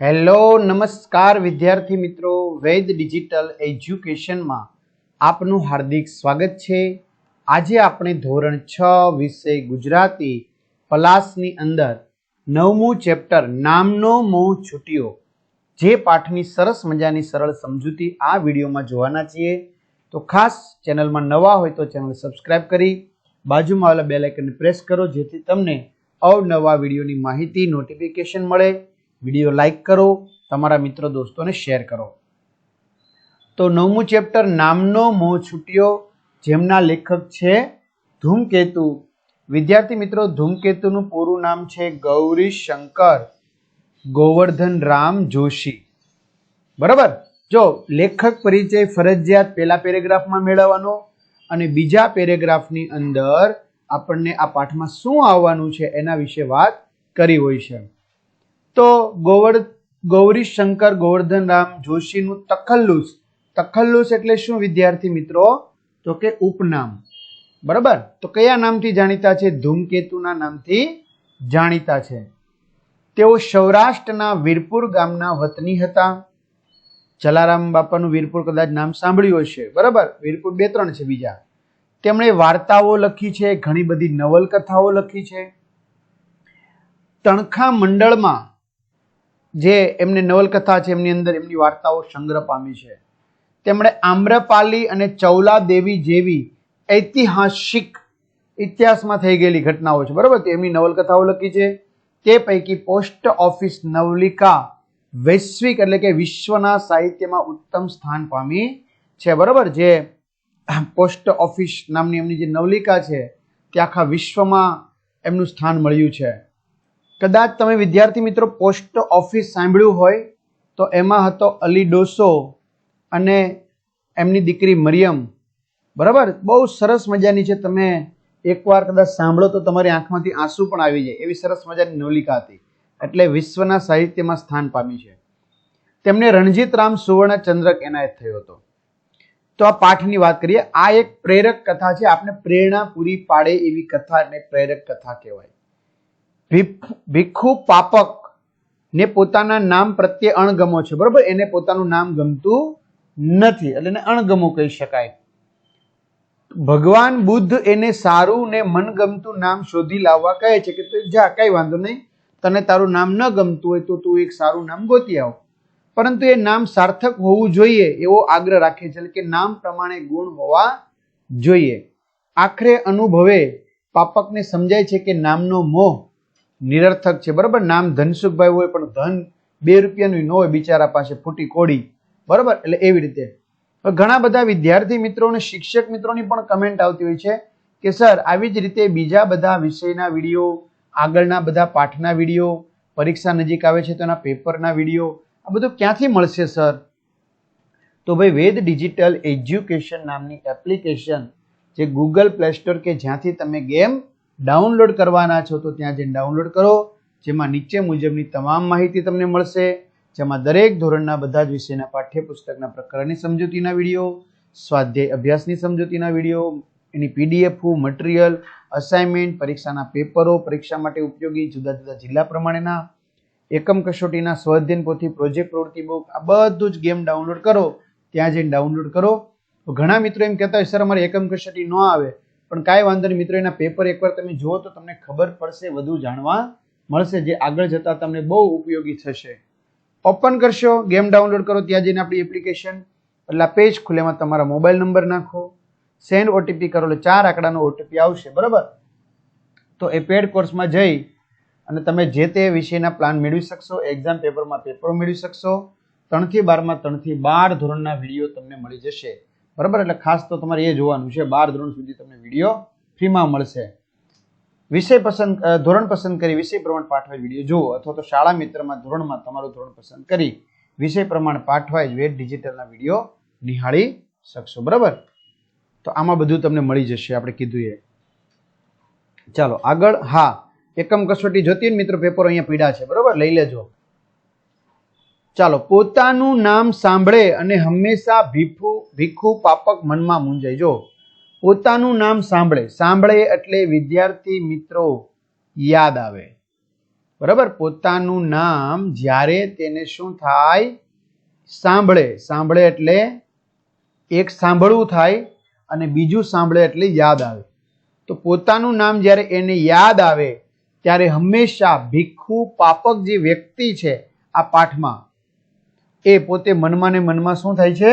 Hello, નમસ્કાર વિદ્યાર્થી મિત્રો. વૈદ ડિજિટલ એજ્યુકેશનમાં આપનું હાર્દિક સ્વાગત છે. આજે આપણે ધોરણ છ વિષય ગુજરાતી પલાસની અંદર નવમું ચેપ્ટર નામનો મોહ છૂટ્યો. જે પાઠની સરસ મજાની સરળ સમજૂતી આ વિડીયોમાં જોવાના છીએ. તો ખાસ ચેનલમાં નવા હોય તો ચેનલ સબસ્ક્રાઇબ કરી બાજુમાં આવેલા બેલ આઇકનને પ્રેસ કરો, જેથી તમને અવનવા વિડીયોની માહિતી, નોટિફિકેશન મળે. વીડિયો લાઇક કરો, તમારા મિત્રો દોસ્તોને શેર કરો. તો નવમું ચેપ્ટર, નામનો મોહ છૂટ્યો, જેમના લેખક છે ધૂમકેતુ. વિદ્યાર્થી મિત્રો, ધૂમકેતુનું પૂરું નામ છે ગૌરી શંકર ગોવર્ધન રામ જોશી. બરાબર? જો લેખક પરિચય ફરજિયાત પહેલા પેરેગ્રાફમાં મેળવવાનો અને બીજા પેરેગ્રાફની અંદર આપણને આ પાઠમાં શું આવવાનું છે એના વિશે વાત કરી હોય છે. તો ગોવર્ધ ગૌરી શંકર ગોવર્ધન રામ જોશીનું તખલ્લુસ. તખલ્લુસ એટલે શું, વિદ્યાર્થી મિત્રો? તો કે ઉપનામ. બરાબર? તો કયા નામથી જાણીતા છે? ધૂમકેતુના નામથી જાણીતા છે. તેઓ સૌરાષ્ટ્રના વીરપુર ગામના વતની હતા. જલારામ બાપાનું વીરપુર કદાચ નામ સાંભળ્યું હશે. બરાબર? વીરપુર બે ત્રણ છે બીજા. તેમણે વાર્તાઓ લખી છે, ઘણી બધી નવલકથાઓ લખી છે. તણખા મંડળમાં જે એમની નવલકથા છે, એમની અંદર એમની વાર્તાઓ સંગ્રહ પામી છે. તેમણે આમ્રપાલી અને ચૌલા દેવી જેવી ઐતિહાસિક ઇતિહાસમાં થઈ ગયેલી ઘટનાઓ છે. બરાબર? તો એમની નવલકથાઓ લખી છે. તે પૈકી પોસ્ટ ઓફિસ નવલિકા વૈશ્વિક એટલે કે વિશ્વના સાહિત્યમાં ઉત્તમ સ્થાન પામી છે. બરાબર? જે પોસ્ટ ઓફિસ નામની એમની જે નવલિકા છે, તે આખા વિશ્વમાં એમનું સ્થાન મળ્યું છે. કદાચ તમે વિદ્યાર્થી મિત્રો પોસ્ટ ઓફિસ સાંભળ્યું હોય તો એમાં હતો અલી ડોસો અને એમની દીકરી મરિયમ. બરાબર? બહુ સરસ મજાની છે. તમે એકવાર કદાચ સાંભળો તો તમારી આંખમાંથી આંસુ પણ આવી જાય. એવી સરસ મજાની નવલિકા હતી. એટલે વિશ્વના સાહિત્યમાં સ્થાન પામી છે. તેમને રણજીત રામ સુવર્ણ ચંદ્રક એનાયત થયો હતો. તો આ પાઠની વાત કરીએ. આ એક પ્રેરક કથા છે. આપણે પ્રેરણા પૂરી પાડે એવી કથા અને પ્રેરક કથા કહેવાય. ભીખ- પાપક ને પોતાના નામ પ્રત્યે અણગમો છે. બરોબર? એને પોતાનું નામ ગમતું નથી. એટલે એને અણગમો કહી શકાય. ભગવાન બુદ્ધ એને સારું ને મનગમતું નામ શોધી લાવવા કહે છે કે તું જા, કઈ વાંધો નહીં. તને તારું નામ ન ગમતું હોય તો તું એક સારું નામ ગોતી આવ. પરંતુ એ નામ સાર્થક હોવું જોઈએ એવો આગ્રહ રાખે છે. કે નામ પ્રમાણે ગુણ હોવા જોઈએ. આખરે અનુભવે. પાપકને સમજાય છે કે નામનો મોહ. નિરર્થક છે. બરાબર? નામ ધનસુખભાઈ હોય પણ ધન બે રૂપિયાનું ન હોય, બિચારા પાસે ફૂટી કોડી. બરાબર? એટલે એવી રીતે. ઘણા બધા વિદ્યાર્થી મિત્રો અને શિક્ષક મિત્રોની પણ કમેન્ટ આવતી હોય છે કે, સર, આવી જ રીતે બીજા બધા વિષયના વીડિયો, આગળના બધા પાઠના વીડિયો, પરીક્ષા નજીક આવે છે તો એના પેપરના વીડિયો, આ બધું ક્યાંથી મળશે, સર? તો ભાઈ, વેદ ડિજિટલ એજ્યુકેશન નામની એપ્લિકેશન જે ગૂગલ પ્લે સ્ટોર કે જ્યાંથી તમે ગેમ ડાઉનલોડ કરવાના છો તો ત્યાં જઈને ડાઉનલોડ કરો, જેમાં નીચે મુજબની તમામ માહિતી તમને મળશે, જેમાં દરેક ધોરણના બધા જ વિષયના પાઠ્યપુસ્તકના પ્રકરણની સમજૂતીના વીડિયો, સ્વાધ્યાય અભ્યાસની સમજૂતીના વીડિયો, એની પીડીએફ, મટીરિયલ, અસાઇનમેન્ટ, પરીક્ષાના પેપરો, પરીક્ષા માટે ઉપયોગી જુદા જુદા જિલ્લા પ્રમાણેના, એકમ કસોટીના સ્વાધ્યન પોથી પ્રોજેક્ટ પ્રવૃત્તિ બુક, આ બધું જ ગેમ ડાઉનલોડ કરો, ત્યાં જઈને ડાઉનલોડ કરો. ઘણા મિત્રો એમ કહેતા હોય, સર, અમારે એકમ કસોટી ન આવે. પણ કાંઈ વાંધો નહીં મિત્રો, એના પેપર એકવાર તમે જુઓ તો તમને ખબર પડશે, વધુ જાણવા મળશે, જે આગળ જતાં તમને બહુ ઉપયોગી થશે. ઓપન કરશો, ગેમ ડાઉનલોડ કરો, ત્યાં જઈને આપણી એપ્લિકેશન એટલે આ પેજ ખુલે, એમાં તમારા મોબાઈલ નંબર નાખો સેન્ડ ઓટીપી કરો, એટલે ચાર આંકડાનો ઓટીપી આવશે, બરાબર? તો એ પેડ કોર્સમાં જઈ અને તમે જે તે વિષયના પ્લાન મેળવી શકશો એક્ઝામ પેપરમાં પેપરો મેળવી શકશો, ત્રણથી બારમાં ત્રણથી બાર ધોરણના વીડિયો તમને મળી જશે. બરાબર? એટલે ખાસ તો તમારે એ જોવાનું છે, બાર ધોરણ સુધી તમને વીડિયો ફ્રીમાં મળશે. વિષય પસંદ ધોરણ પસંદ કરી વિષય પ્રમાણે પાઠવાય વીડિયો જુઓ, અથવા તો શાળા મિત્રમાં ધોરણમાં તમારું ધોરણ પસંદ કરી વિષય પ્રમાણે પાઠવાય વેટ ડિજિટલના વીડિયો નિહાળી શકશો, બરાબર? તો આમાં બધું તમને મળી જશે, આપણે કીધું એ. ચાલો, આગળ, હા, એકમ કસોટી જોતી મિત્ર પેપર અહીંયા પીડા છે, બરાબર? લઈ લેજો. ચાલો, પોતાનું નામ સાંભળે અને હંમેશા ભીખુ ભીખુ પાપક મનમાં મૂંઝાય જો, પોતાનું નામ સાંભળે સાંભળે એટલે વિદ્યાર્થી મિત્રો, યાદ આવે. બરાબર? પોતાનું નામ જ્યારે તેને શું થાય? સાંભળે. સાંભળે એટલે એક સાંભળવું થાય અને બીજું સાંભળે એટલે યાદ આવે. તો પોતાનું નામ જ્યારે એને યાદ આવે, ત્યારે હંમેશા ભીખુ પાપક જે વ્યક્તિ છે આ પાઠમાં એ પોતે મનમાં ને મનમાં શું થાય છે?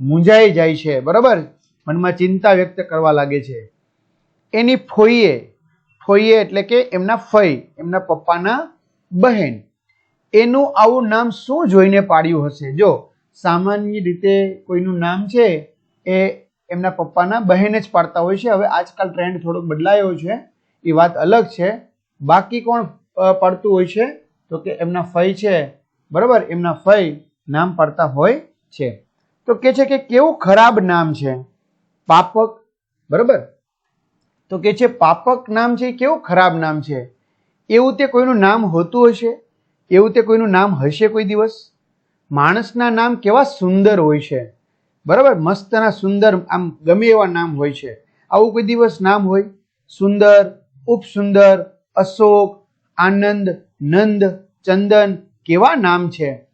મૂંઝાઈ જાય છે. બરાબર? મનમાં ચિંતા વ્યક્ત કરવા લાગે છે. એની ફોઈએ ફોઈએ એટલે કે એમના ફઈ, એમના પપ્પાના બહેન. એનું આવું નામ શું જોઈને પાડ્યું હશે? જો, સામાન્ય રીતે કોઈનું નામ છે એ એમના પપ્પાના બહેને જ પાડતા હોય છે. હવે આજકાલ ટ્રેન્ડ થોડોક બદલાયો છે. એ વાત અલગ છે. બાકી કોણ પાડતું હોય છે? તો કે એમના ફઈ છે. બરાબર? એમના ફઈ નામ પાડતા હોય છે. તો કે છે કે કેવું ખરાબ નામ છે? પાપક. બરાબર? તો કે છે પાપક નામ છે કેવું ખરાબ નામ છે? એવું તે કોઈનું નામ હોતું હશે? એવું તે કોઈનું નામ હશે કોઈ દિવસ? માણસના નામ કેવા સુંદર હોય છે. બરાબર? મસ્તના સુંદર આમ ગમે એવા નામ હોય છે. આવું કોઈ દિવસ નામ હોય? સુંદર, ઉપસુંદર, અશોક, આનંદ, નંદ, ચંદન કેવા નામ છે?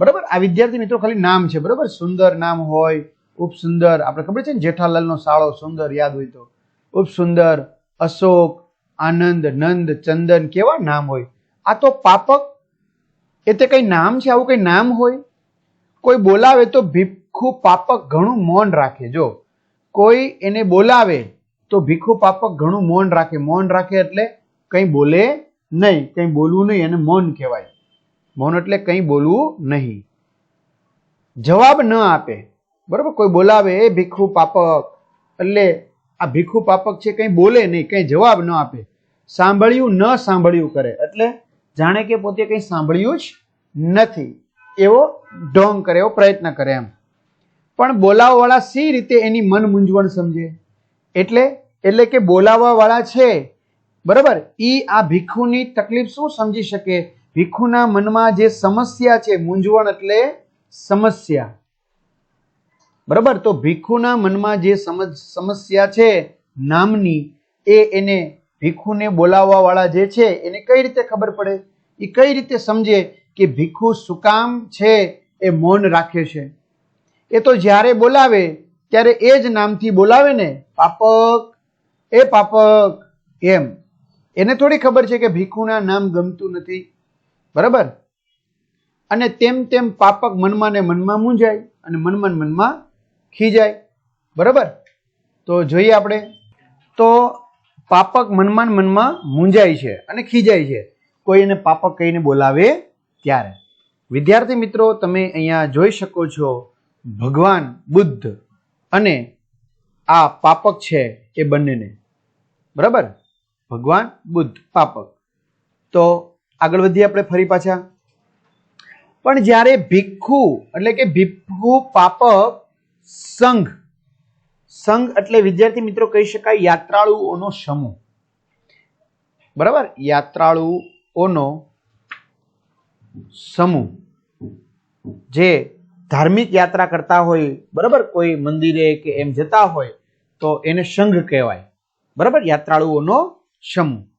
બરાબર? આ વિદ્યાર્થી મિત્રો ખાલી નામ છે, બરાબર? સુંદર નામ હોય ઉપસુંદર આપણે ખબર છે ને, જેઠાલાલનો સાળો સુંદર યાદ હોય તો. ઉપસુંદર અશોક, આનંદ, નંદ, ચંદન કેવા નામ હોય? આ તો પાપક. એ તે કઈ નામ છે? આવું કઈ નામ હોય? કોઈ બોલાવે તો ભીખું પાપક ઘણું મૌન રાખે. જો, કોઈ એને બોલાવે તો ભીખું પાપક ઘણું મૌન રાખે. મૌન રાખે એટલે કંઈ બોલે નહીં. કંઈ બોલવું નહીં, એને મૌન કહેવાય. મૌન એટલે કંઈ બોલવું નહીં. જવાબ ન આપે. બરાબર? કોઈ બોલાવે, એ ભીખુ પાપક. એટલે આ ભીખુ પાપક છે, કંઈ બોલે નહીં, કંઈ જવાબ ન આપે. સાંભળ્યું, ન સાંભળ્યું કરે. એટલે જાણે કે પોતે કંઈ સાંભળ્યું જ નથી. એવો ઢોંગ કરે, એવો પ્રયત્ન કરે એમ. પણ બોલાવવાવાળા સી રીતે એની મન મૂંઝવણ સમજે? એટલે એટલે કે બોલાવવાવાળા છે. બરાબર? ઈ આ ભીખુની તકલીફ શું સમજી શકે? ભીખુના મનમાં જે સમસ્યા છે, મૂંઝવણ એટલે સમસ્યા. બરાબર? તો ભીખુના મનમાં જે સમસ્યા છે, નામની, એ એને ભીખુને બોલાવવા વાળા જે છે, એને કઈ રીતે ખબર પડે? એ કઈ રીતે સમજે કે ભીખુ શું કામ છે, એ મૌન રાખે છે? એ તો જ્યારે બોલાવે, ત્યારે એ જ નામથી બોલાવે ને, પાપક, એ પાપક, એમ. એને થોડી ખબર છે કે ભીખુના નામ ગમતું નથી. બરાબર? અને તેમ તેમ પાપક મનમાં ને મનમાં મૂંઝાય અને મનમાં મનમાં ખીજાય. બરાબર? તો જોઈએ આપણે. તો પાપક મનમાં મનમાં મૂંઝાય છે અને ખીજાય છે. કોઈ એને પાપક કહીને બોલાવે ત્યારે. વિદ્યાર્થી મિત્રો, તમે અહીંયા જોઈ શકો છો, ભગવાન, બુદ્ધ અને આ પાપક છે એ બંનેને. બરાબર? ભગવાન, બુદ્ધ, પાપક. તો આગળ વધીએ આપણે ફરી પાછા. પણ જ્યારે ભિક્ષુ એટલે કે ભિક્ષુ પાપક સંઘ સંઘ એટલે વિદ્યાર્થી મિત્રો કહી શકાય યાત્રાળુઓનો સમૂહ. બરાબર? યાત્રાળુઓનો સમૂહ. જે ધાર્મિક યાત્રા કરતા હોય, બરાબર? કોઈ મંદિરે કે એમ જતા હોય, તો એને સંઘ કહેવાય. બરાબર? યાત્રાળુઓનો સમૂહ.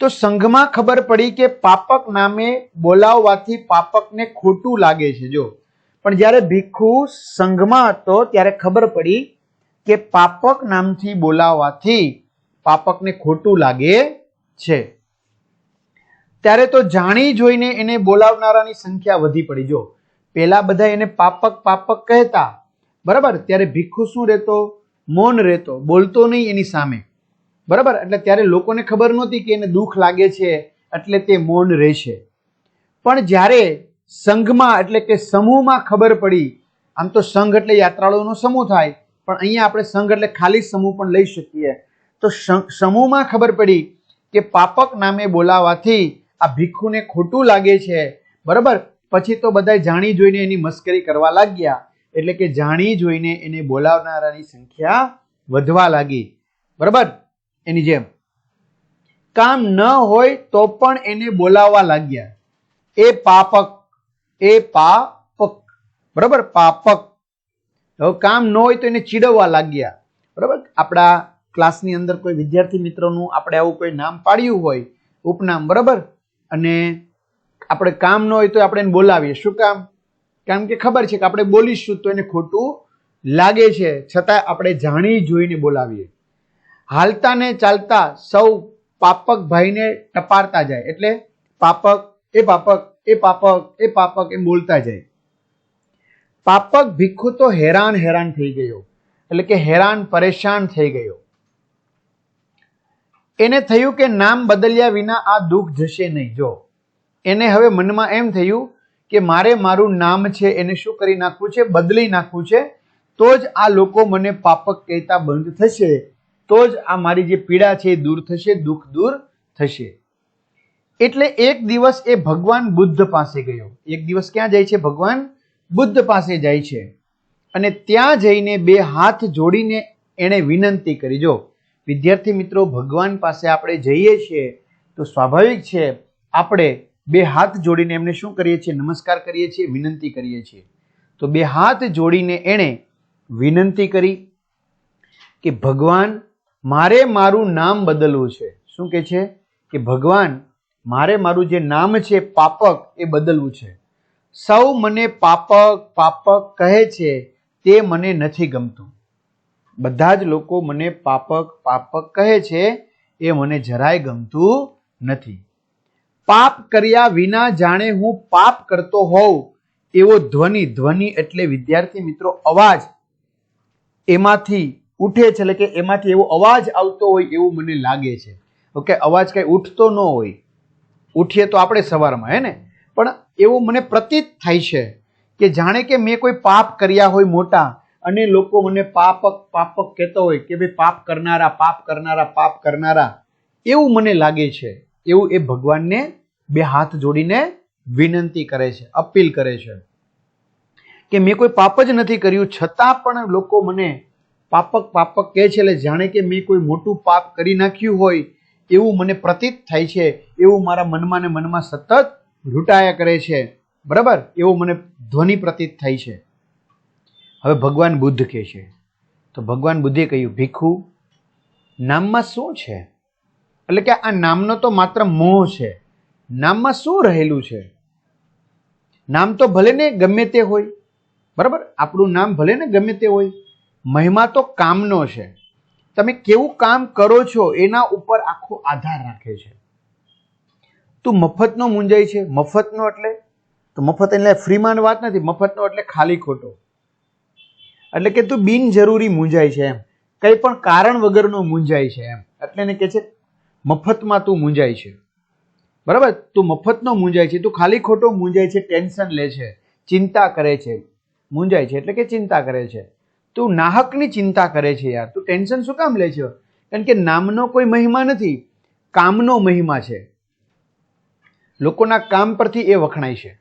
તો સંઘમાં ખબર પડી કે પાપક નામે બોલાવવાથી પાપકને ખોટું લાગે છે, જો. પણ જ્યારે ભીખુ સંઘમાં હતો, ત્યારે ખબર પડી કે પાપક નામથી બોલાવવાથી પાપકને ખોટું લાગે છે. ત્યારે તો જાણી જોઈને એને બોલાવનારાની સંખ્યા વધી પડી, જો. પેલા બધા એને પાપક પાપક કહેતા. બરાબર? ત્યારે ભીખુ શું રહેતો? મૌન રહેતો. બોલતો નહીં એની સામે. બરાબર? એટલે ત્યારે લોકોને ખબર નહોતી કે એને દુઃખ લાગે છે, એટલે તે મૌન રહેશે. પણ જ્યારે સંઘમાં એટલે કે સમૂહમાં ખબર પડી, આમ તો સંઘ એટલે યાત્રાળુઓનો સમૂહ થાય, પણ અહીંયા આપણે સંઘ એટલે ખાલી સમૂહ પણ લઈ શકીએ. તો સમ- સમૂહમાં ખબર પડી કે પાપક નામે બોલાવાથી આ ભીખુને ખોટું લાગે છે. બરાબર? પછી તો બધા જાણી જોઈને એની મસ્કરી કરવા લાગ્યા. એટલે કે જાણી જોઈને એને બોલાવનારાની સંખ્યા વધવા લાગી. બરાબર? એની જેમ. કામ ન હોય તો પણ એને બોલાવવા લાગ્યા. એ પાપક એ પાપક. બરાબર? પાપક. હવે કામ ન હોય તો એને ચીડવવા લાગ્યા. બરાબર? આપણા ક્લાસની અંદર કોઈ વિદ્યાર્થી મિત્રોનું આપણે આવું કોઈ નામ પાડ્યું હોય, ઉપનામ, બરાબર? અને આપણે કામ ન હોય તો આપણે એને બોલાવીએ. શું કામ? કારણ કે ખબર છે કે આપણે બોલીશું તો એને ખોટું લાગે છે. છતાં આપણે જાણી જોઈને બોલાવીએ. હાલતા ને ચાલતા સૌ પાપક ભાઈને ટપારતા જાય. એટલે પાપક, એ પાપક એ પાપક એ પાપક એમ બોલતા જાય. પાપક ભીખુ તો હેરાન હેરાન થઈ ગયો. એટલે કે હેરાન પરેશાન થઈ ગયો. એને થયું કે નામ બદલ્યા વિના આ દુઃખ જશે નહીં. જો, એને હવે મનમાં એમ થયું કે મારે મારું નામ છે, એને શું કરી નાખવું છે? બદલી નાખવું છે? તો જ આ લોકો મને પાપક કહેતા બંધ થશે. તો જ આ મારી જે પીડા છે એ દૂર થશે, દુઃખ દૂર થશે. એટલે એક દિવસ એ ભગવાન બુદ્ધ પાસે ગયો. એક દિવસ ક્યાં જાય છે? ભગવાન બુદ્ધ પાસે જાય છે. અને ત્યાં જઈને બે હાથ જોડીને એણે વિનંતી કરી, જો, વિદ્યાર્થી મિત્રો, ભગવાન પાસે આપણે જઈએ છીએ તો સ્વાભાવિક છે, આપણે બે હાથ જોડીને એમને શું કરીએ છીએ? નમસ્કાર કરીએ છીએ, વિનંતી કરીએ છીએ. તો બે હાથ જોડીને એણે વિનંતી કરી કે, ભગવાન મારે મારું નામ બદલવું છે. શું કે છે? કે ભગવાન, મારે મારું જે નામ છે, પાપક, એ બદલવું છે. સૌ મને પાપક પાપક કહે છે, તે મને નથી ગમતું. બધા જ લોકો મને પાપક પાપક કહે છે, એ મને જરાય ગમતું નથી. પાપ કર્યા વિના જાણે હું પાપ કરતો હોઉં, એવો ધ્વનિ ધ્વનિ એટલે વિદ્યાર્થી મિત્રો અવાજ. એમાંથી ઉઠે છે, એટલે કે એમાંથી એવો અવાજ આવતો હોય એવું મને લાગે છે. ઓકે, અવાજ કઈ ઉઠતો ન હોય. ઉઠીએ તો આપણે સવારમાં, હે ને? પણ એવું મને પ્રતીત થાય છે કે જાણે કે મેં કોઈ પાપ કર્યા હોય મોટા, અને લોકો મને પાપક પાપક કહેતો હોય કે ભાઈ પાપ કરનારા પાપ કરનારા પાપ કરનારા. એવું મને લાગે છે. એવું એ ભગવાનને બે હાથ જોડીને વિનંતી કરે છે, અપીલ કરે છે કે મેં કોઈ પાપ જ નથી કર્યું, છતાં પણ લોકો મને પાપક પાપક કહે છે, એટલે જાણે કે મેં કોઈ મોટું પાપ કરી નાખ્યું હોય એવું મને પ્રતીત થાય છે, એવું મારા મનમાં ને મનમાં સતત લૂંટાયા કરે છે. બરાબર? એવું મને ધ્વનિ પ્રતીત થાય છે. હવે ભગવાન બુદ્ધ કહે છે. તો ભગવાન બુદ્ધે કહ્યું, ભીખુ, નામમાં શું છે? એટલે કે આ નામનો તો માત્ર મોહ છે. નામમાં શું રહેલું છે? નામ તો ભલે ને ગમે તે હોય. બરાબર? આપણું નામ ભલે ને ગમે તે હોય. મહિમા તો કામનો છે. તમે કેવું કામ કરો છો એના ઉપર આખો આધાર રાખે છે. તું મફતનો મૂંઝાય છે. મફતનો એટલે, તો મફત એટલે ફ્રીમાં વાત નથી. મફતનો એટલે ખાલી ખોટો. એટલે કે તું બિનજરૂરી મૂંઝાય છે એમ. કંઈ પણ કારણ વગરનો મૂંઝાય છે એમ. એટલે એને કહે છે, મફતમાં તું મૂંઝાય છે. બરાબર? તું મફતનો મૂંઝાય છે. તું ખાલી ખોટો મૂંઝાય છે. ટેન્શન લે છે. ચિંતા કરે છે. મૂંઝાય છે. એટલે કે ચિંતા કરે છે. તું નાહકની ચિંતા કરે છે યાર. તું ટેન્શન શું કામ લે છે? કારણ કે નામનો કોઈ મહિમા નથી, કામનો મહિમા છે. લોકોના કામ પરથી એ વખણાય છે.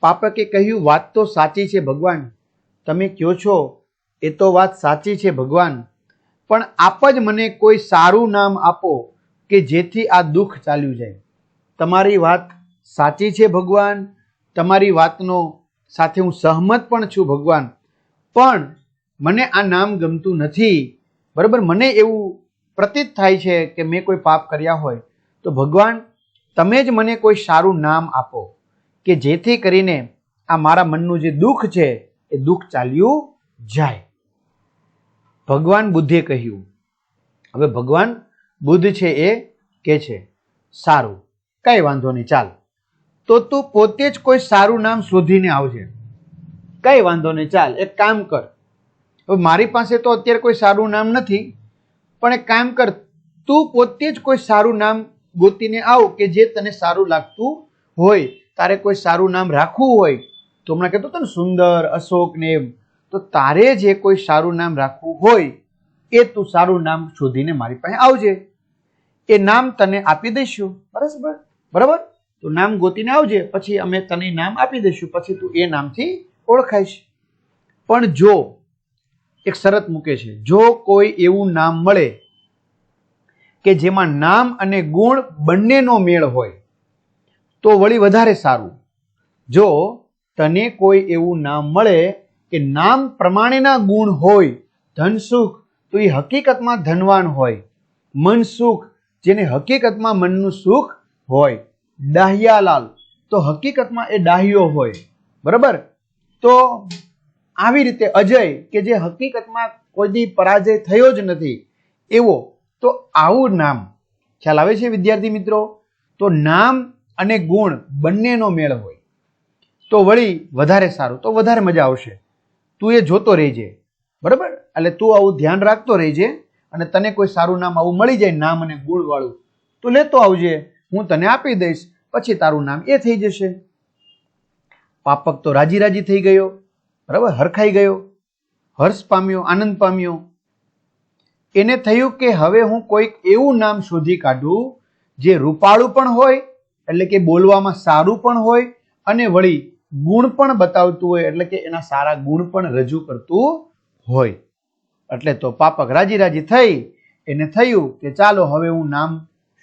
પાપકે કહ્યું, વાત તો સાચી છે ભગવાન. તમે કહો છો? એ તો વાત સાચી છે ભગવાન. પણ આપ જ મને કોઈ સારું નામ આપો કે જેથી આ દુઃખ ચાલ્યું જાય. તમારી વાત સાચી છે ભગવાન. તમારી વાતનો સાથે હું સહમત પણ છું ભગવાન. પણ મને આ નામ ગમતું નથી. બરાબર? મને એવું પ્રતીત થાય છે કે મેં કોઈ પાપ કર્યા હોય. તો ભગવાન, તમે જ મને કોઈ સારું નામ આપો કે જેથી કરીને આ મારા મનનું જે દુઃખ છે, એ દુઃખ ચાલ્યું જાય. ભગવાન બુદ્ધે કહ્યું. હવે ભગવાન બુદ્ધ છે એ કે છે, સારું, કઈ વાંધો નહીં, ચાલ. તો તું પોતે જ કોઈ સારું નામ શોધીને આવજે. કઈ વાંધો નહીં, ચાલ, એક કામ કર. હવે મારી પાસે તો અત્યારે કોઈ સારું નામ નથી, પણ એક કામ કર, તું પોતે જ કોઈ સારું નામ ગોતીને આવ કે જે તને સારું લાગતું હોય. તારે કોઈ સારું નામ રાખવું હોય, તો હમણાં કહેતો તને સુંદર, અશોક ને એમ, તો તારે જે કોઈ સારું નામ રાખવું હોય, એ તું સારું નામ શોધીને મારી પાસે આવજે. એ નામ તને આપી દઈશું. બરાબર બરાબર? તો નામ ગોતીને આવજે, પછી અમે તને નામ આપી દઈશું, પછી તું એ નામથી ઓળખાઈશ. પણ જો એક શરત મૂકે છે. જો કોઈ એવું નામ મળે કે જેમાં નામ અને ગુણ બંનેનો મેળ હોય, તો વળી વધારે સારું. જો તને કોઈ એવું નામ મળે કે નામ પ્રમાણેના ગુણ હોય, ધન સુખ, તો એ હકીકતમાં ધનવાન હોય. મન સુખ, જેને હકીકતમાં મનનું સુખ હોય. ડાહ્યાલાલ, તો હકીકતમાં એ ડાહ્યો હોય. બરાબર? તો આવી રીતે અજય કે જે હકીકતમાં કોઈ દી પરાજય થયો જ નથી, એવો, તો આવું નામ. ખ્યાલ આવે છે વિદ્યાર્થી મિત્રો? તો નામ અને ગુણ બંનેનો મેળ હોય. તો વળી વધારે સારું, તો વધારે મજા આવશે. તું એ જોતો રહેજે. બરાબર? એટલે તું આવું ધ્યાન રાખતો રહેજે અને તને કોઈ સારું નામ આવું મળી જાય, નામ અને ગુણ વાળું તું લેતો આવજે. હું તને આપી દઈશ, પછી તારું નામ એ થઈ જશે. પાપક તો રાજી રાજી થઈ ગયો. બરાબર? હરખાઈ ગયો. હર્ષ પામ્યો, આનંદ પામ્યો. એને થયું કે હવે હું કોઈક એવું નામ શોધી કાઢું જે રૂપાળું પણ હોય, એટલે કે બોલવામાં સારું પણ હોય અને વળી ગુણ પણ બતાવતું હોય, એટલે કે એના સારા ગુણ પણ રજૂ કરતું હોય. એટલે તો પાપક રાજી રાજી થઈ. એને થયું કે ચાલો હવે હું નામ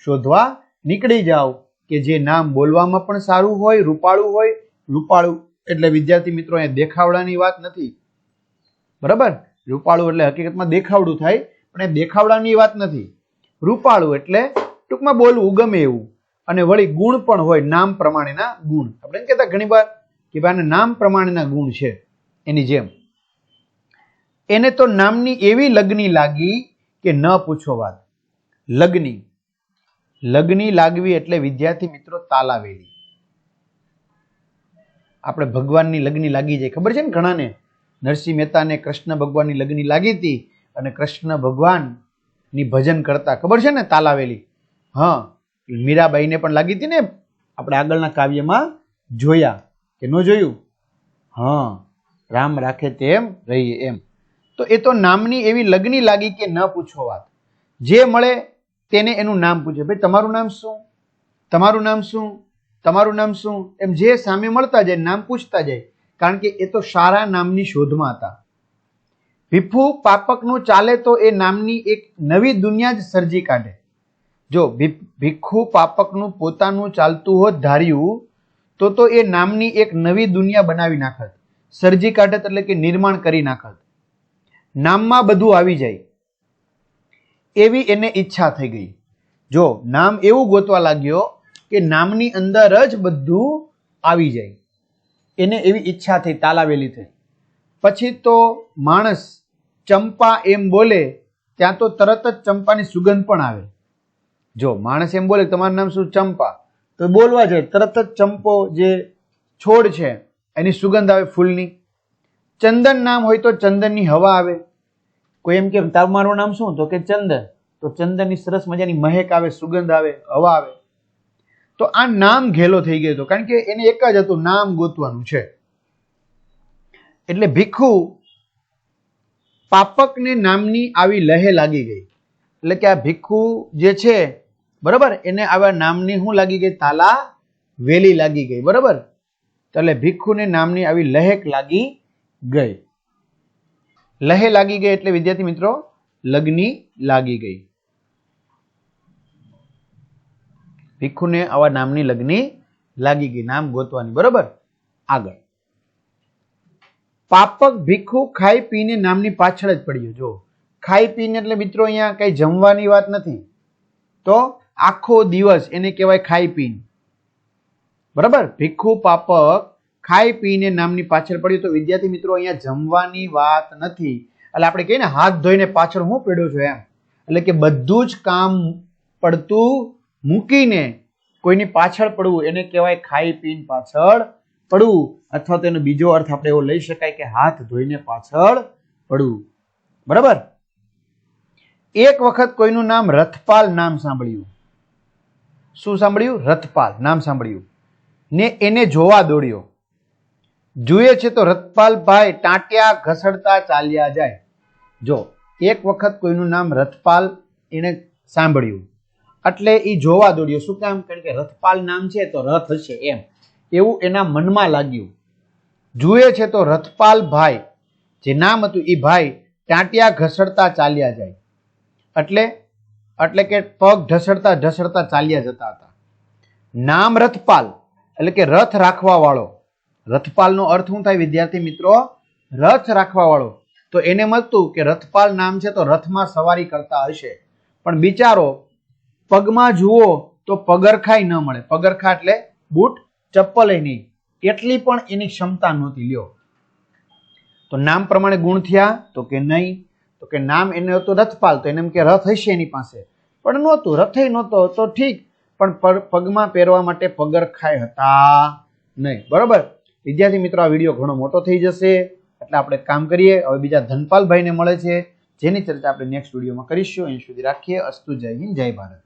શોધવા નીકળી જાઉં, કે જે નામ બોલવામાં પણ સારું હોય, રૂપાળું હોય, રૂપાળું એટલે વિદ્યાર્થી મિત્રો અહીંયા દેખાવડાની વાત નથી. બરાબર? રૂપાળું એટલે હકીકતમાં દેખાવડું થાય, પણ એ દેખાવડાની વાત નથી. રૂપાળું એટલે ટૂંકમાં બોલવું ગમે એવું. અને વળી ગુણ પણ હોય નામ પ્રમાણેના ગુણ. આપણે એમ કહેતા ઘણી વાર કે ભાઈ આને નામ પ્રમાણેના ગુણ છે, એની જેમ. એને તો નામની એવી લગ્ની લાગી કે ન પૂછો વાત. લગ્ની. લગ્ની લાગવી એટલે વિદ્યાર્થી મિત્રો તાલાવેલી. આપણે ભગવાનની લગ્ની લાગી જાય. ખબર છે ને ઘણાને? નરસિંહ મહેતાને કૃષ્ણ ભગવાનની લગ્ની લાગી હતી અને કૃષ્ણ ભગવાનની ભજન કરતા. ખબર છે ને તાલાવેલી? હા, મીરાબાઈને પણ લાગી હતી ને આપણે આગળના કાવ્યમાં જોયા કે ન જોયું? હા, રામ રાખે તેમ રહીએ એમ. તો એ તો નામની એવી લગ્ની લાગી કે ન પૂછો વાત. જે મળે તેને એનું નામ પૂછે. ભાઈ, તમારું નામ શું? તમારું નામ શું? તમારું નામ શું? એમ જે સામે મળતા જાય, નામ પૂછતા જાય. કારણ કે એ તો સારા નામની શોધમાં હતા. ભીફુ પાપકનું ચાલે તો એ નામની એક નવી દુનિયા જ સર્જી કાઢે. જો ભીખુ પાપકનું પોતાનું ચાલતું હોત ધાર્યું, તો તો એ નામની એક નવી દુનિયા બનાવી નાખત. સર્જી કાઢત એટલે કે નિર્માણ કરી નાખત. નામમાં બધું આવી જાય. એવી એને ઈચ્છા થઈ ગઈ. જો નામ એવું ગોતવા લાગ્યો કે નામની અંદર જ બધું આવી જાય. એને એવી ઈચ્છા થઈ, તાલાવેલી થઈ. પછી તો માણસ ચંપા એમ બોલે, ત્યાં તો તરત જ ચંપાની સુગંધ પણ આવે. જો માણસ એમ બોલે, તમારું નામ શું? ચંપા. તો બોલવા જાય. તરત જ ચંપો જે છોડ છે, એની સુગંધ આવે ફૂલની. ચંદન નામ હોય તો ચંદનની હવા આવે. કોઈ એમ કે તમારું નામ શું? તો કે, ચંદન. તો ચંદનની સરસ મજાની મહેક આવે, સુગંધ આવે, હવા આવે. તો આ નામ ઘેલો થઈ ગયો હતો. કારણ કે એને એક જ હતું, નામ ગોતવાનું છે. એટલે ભીખુ પાપકને નામની આવી લહે લાગી ગઈ. એટલે કે આ ભીખુ જે છે, બરાબર, એને આવા નામની શું લાગી ગઈ? તાલા વેલી લાગી ગઈ, બરાબર? એટલે ભીખુને નામની આવી લહેક લાગી ગઈ. લહે લાગી ગઈ એટલે વિદ્યાર્થી મિત્રો, લગ્ની લાગી ગઈ. ભીખુને આવા નામની લગ્ની લાગી ગઈ. નામ ગોતવાની. બરોબર? આગળ. પાપક ભીખુ ખાઈ પીને નામની પાછળ જ પડ્યો. જો ખાઈ પીને એટલે મિત્રો અહીંયા કઈ જમવાની વાત નથી. તો આખો દિવસ એને કહેવાય ખાઈ પીને. બરાબર? ભીખુ પાપક ખાઈ પીને નામની પાછળ પડ્યું. તો વિદ્યાર્થી મિત્રો અહીંયા જમવાની વાત નથી. એટલે આપણે કહીએ ને, હાથ ધોઈને પાછળ હું પડ્યો છું એમ. એટલે કે બધું જ કામ પડતું મૂકીને કોઈની પાછળ પડવું, એને કહેવાય ખાઈ પીને પાછળ પડવું, અથવા તો એનો બીજો અર્થ આપણે એવો લઈ શકાય કે હાથ ધોઈને પાછળ પડવું. બરાબર? એક વખત કોઈનું નામ રથપાલ નામ સાંભળ્યું. શું સાંભળ્યું? રથપાલ નામ સાંભળ્યું. ને એને જોવા દોડ્યો. જુએ છે તો રથપાલભાઈ ટાંટ્યા ઘસડતા ચાલ્યા જાય. જો, એક વખત કોઈનું નામ રથપાલ એને સાંભળ્યું. એટલે એ જોવા દોડ્યો. શું કામ? કારણ કે રથપાલ નામ છે તો રથ હશે એમ. એવું એના મનમાં લાગ્યું. જુએ છે તો રથપાલ ભાઈ, જે નામ હતું એ ભાઈ, ટાંટિયા ઘસડતા ચાલ્યા જાય. એટલે એટલે કે પગ ઢસડતા ઢસડતા ચાલ્યા જતા હતા. નામ રથપાલ, એટલે કે રથ રાખવા વાળો રથપાલનો અર્થ શું થાય વિદ્યાર્થી મિત્રો? રથ રાખવા વાળો તો એને મળતું કે રથપાલ નામ છે તો રથમાં સવારી કરતા હશે. પણ બિચારો પગમાં જુઓ તો પગરખાય ન મળે. પગરખા એટલે બૂટ, ચપ્પલે નહીં. એટલી પણ એની ક્ષમતા નહોતી. લ્યો. તો નામ પ્રમાણે ગુણ થયા તો કે નહીં? તો કે નામ એને હતું રથપાલ, તો એને એમ કે રથ હશે એની પાસે. પણ નહોતું. રથે નહોતો. તો ઠીક. પણ પગમાં પહેરવા માટે પગરખાય હતા નહીં. બરોબર? વિદ્યાર્થી મિત્રો, આ વીડિયો ઘણો મોટો થઈ જશે. એટલે આપણે કામ કરીએ. હવે બીજા ધનપાલભાઈને મળે છે. જેની ચર્ચા આપણે નેક્સ્ટ વિડીયોમાં કરીશું. અહીં સુધી રાખીએ. અસ્તુ જય હિન્દ, જય ભારત.